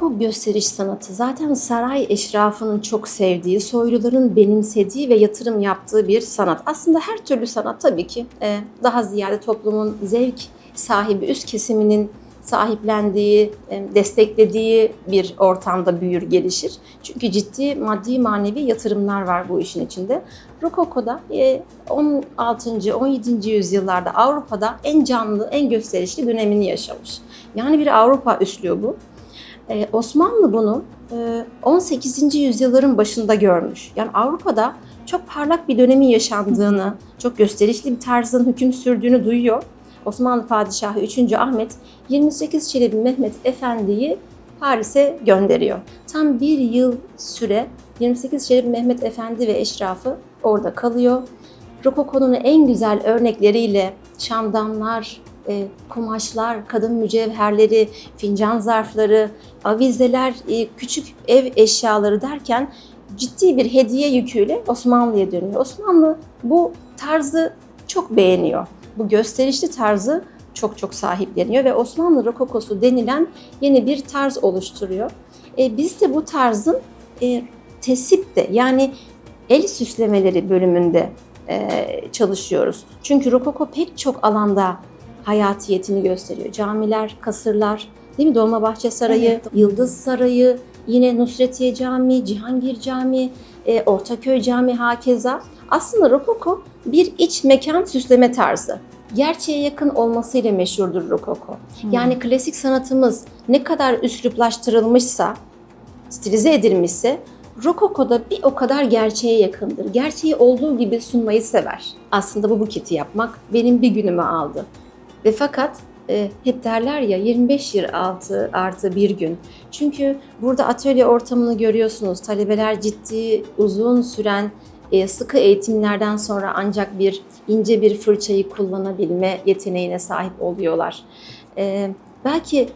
rokoko gösteriş sanatı zaten saray eşrafının çok sevdiği, soyluların benimsediği ve yatırım yaptığı bir sanat. Aslında her türlü sanat tabii ki e, daha ziyade toplumun zevk sahibi üst kesiminin sahiplendiği, e, desteklediği bir ortamda büyür, gelişir. Çünkü ciddi maddi manevi yatırımlar var bu işin içinde. Rokoko'da e, 16. 17. yüzyıllarda Avrupa'da en canlı, en gösterişli dönemini yaşamış. Yani bir Avrupa üslubu. Ee, Osmanlı bunu e, 18. yüzyılların başında görmüş. Yani Avrupa'da çok parlak bir dönemin yaşandığını, çok gösterişli bir tarzın hüküm sürdüğünü duyuyor. Osmanlı Padişahı 3. Ahmet 28 Çelebi Mehmet Efendi'yi Paris'e gönderiyor. Tam bir yıl süre 28 Çelebi Mehmet Efendi ve eşrafı orada kalıyor. Rokoko'nun en güzel örnekleriyle şamdanlar, e, kumaşlar, kadın mücevherleri, fincan zarfları, avizeler, e, küçük ev eşyaları derken ciddi bir hediye yüküyle Osmanlı'ya dönüyor. Osmanlı bu tarzı çok beğeniyor. Bu gösterişli tarzı çok çok sahipleniyor ve Osmanlı Rokokosu denilen yeni bir tarz oluşturuyor. E, biz de bu tarzın e, tesipte yani el süslemeleri bölümünde e, çalışıyoruz. Çünkü Rokoko pek çok alanda hayatiyetini gösteriyor. Camiler, kasırlar, değil mi? Dolmabahçe Sarayı, Evet. Yıldız Sarayı, yine Nusretiye Camii, Cihangir Camii, e, Ortaköy Camii hakeza. Aslında Rokoko bir iç mekan süsleme tarzı. Gerçeğe yakın olmasıyla meşhurdur Rokoko. Yani klasik sanatımız ne kadar üsluplaştırılmışsa, stilize edilmişse Rokoko'da bir o kadar gerçeğe yakındır. Gerçeği olduğu gibi sunmayı sever. Aslında bu buketi yapmak benim bir günümü aldı. Ve fakat e, hep derler ya 25 yıl altı artı bir gün. Çünkü burada atölye ortamını görüyorsunuz. Talebeler ciddi, uzun süren e, sıkı eğitimlerden sonra ancak bir ince bir fırçayı kullanabilme yeteneğine sahip oluyorlar. E, belki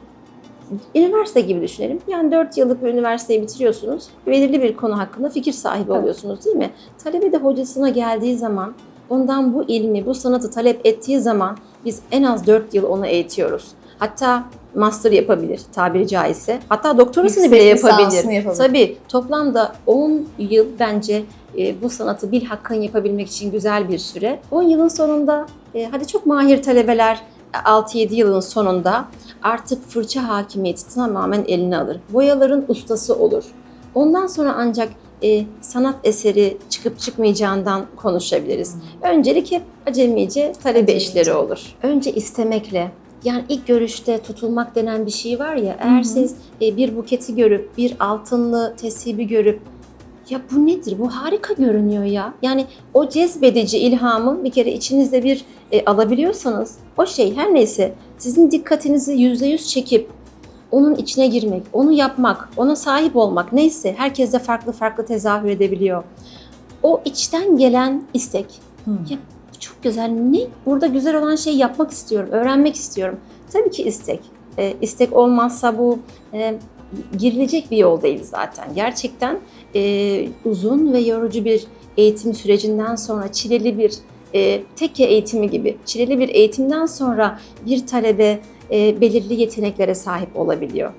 üniversite gibi düşünelim. Yani 4 yıllık bir üniversiteyi bitiriyorsunuz. Belirli bir konu hakkında fikir sahibi Evet. oluyorsunuz değil mi? Talebe de hocasına geldiği zaman ondan bu ilmi, bu sanatı talep ettiği zaman biz en az 4 yıl onu eğitiyoruz. Hatta master yapabilir tabiri caizse. Hatta doktorasını bile yapabilir. yapabilir. Tabii toplamda 10 yıl bence e, bu sanatı bil hakkın yapabilmek için güzel bir süre. 10 yılın sonunda e, hadi çok mahir talebeler 6-7 yılın sonunda artık fırça hakimiyeti tamamen eline alır. Boyaların ustası olur. Ondan sonra ancak e, sanat eseri çıkıp çıkmayacağından konuşabiliriz. Öncelik hep acemice talebe Acemice. işleri olur. Önce istemekle, yani ilk görüşte tutulmak denen bir şey var ya, eğer Hı hı. siz e, bir buketi görüp, bir altınlı tesibi görüp, ya bu nedir, bu harika görünüyor ya. Yani o cezbedici ilhamı bir kere içinizde bir e, alabiliyorsanız, o şey her neyse sizin dikkatinizi yüzde yüz çekip, onun içine girmek, onu yapmak, ona sahip olmak neyse herkes de farklı farklı tezahür edebiliyor. O içten gelen istek. Hı. Ya çok güzel. Ne? Burada güzel olan şeyi yapmak istiyorum, öğrenmek istiyorum. Tabii ki istek. E, istek olmazsa bu e, girilecek bir yol değil zaten. Gerçekten e, uzun ve yorucu bir eğitim sürecinden sonra çileli bir e, tekke eğitimi gibi çileli bir eğitimden sonra bir talebe e, belirli yeteneklere sahip olabiliyor.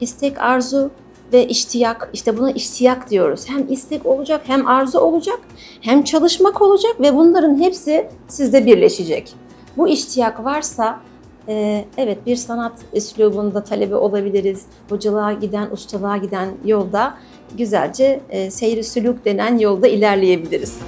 İstek, arzu ve iştiyak, işte buna iştiyak diyoruz. Hem istek olacak, hem arzu olacak, hem çalışmak olacak ve bunların hepsi sizde birleşecek. Bu iştiyak varsa e, evet bir sanat üslubunda talebe olabiliriz. Hocalığa giden, ustalığa giden yolda güzelce e, seyri sülük denen yolda ilerleyebiliriz.